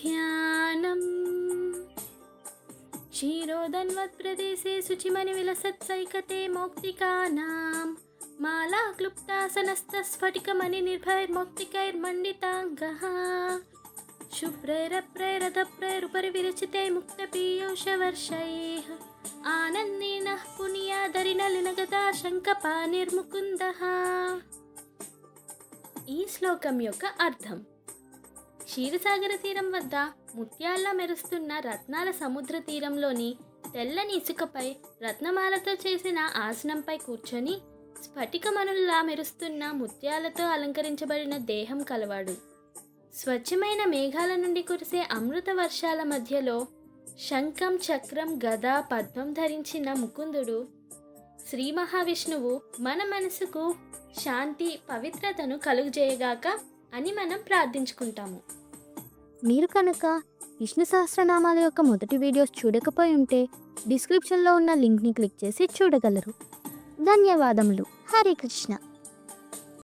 ध्यानम् क्षीरोदन्वत्प्रदेशे शुचिमणिविलसत्सैकते मौक्तिकानां माला क्लुप्तासनस्तस्फटिकमणिनिर्भैर्मौक्तिकैर्मण्डिताङ्गः शुभ्रैरप्रैरथप्रैरुपरि विरचिते मुक्तपीयूषवर्षैः आनन्दिनः पुनियादरिनलिनगदा शङ्कपानिर्मुकुन्दः ఈ శ్లోకం యొక్క అర్థం క్షీరసాగర తీరం వద్ద ముత్యాల్లా మెరుస్తున్న రత్నాల సముద్ర తీరంలోని తెల్లని ఇసుకపై రత్నమాలతో చేసిన ఆసనంపై కూర్చొని స్ఫటికమణుల్లా మెరుస్తున్న ముత్యాలతో అలంకరించబడిన దేహం కలవాడు. స్వచ్ఛమైన మేఘాల నుండి కురిసే అమృత వర్షాల మధ్యలో శంఖం చక్రం గద పద్మం ధరించిన ముకుందుడు శ్రీ మహావిష్ణువు మన మనసుకు శాంతి పవిత్రతను కలుగజేయగాక అని మనం ప్రార్థించుకుంటాము. మీరు కనుక విష్ణు సహస్రనామాల యొక్క మొదటి వీడియోస్ చూడకపోయి ఉంటే డిస్క్రిప్షన్లో ఉన్న లింక్ని క్లిక్ చేసి చూడగలరు. ధన్యవాదములు. హరే కృష్ణ.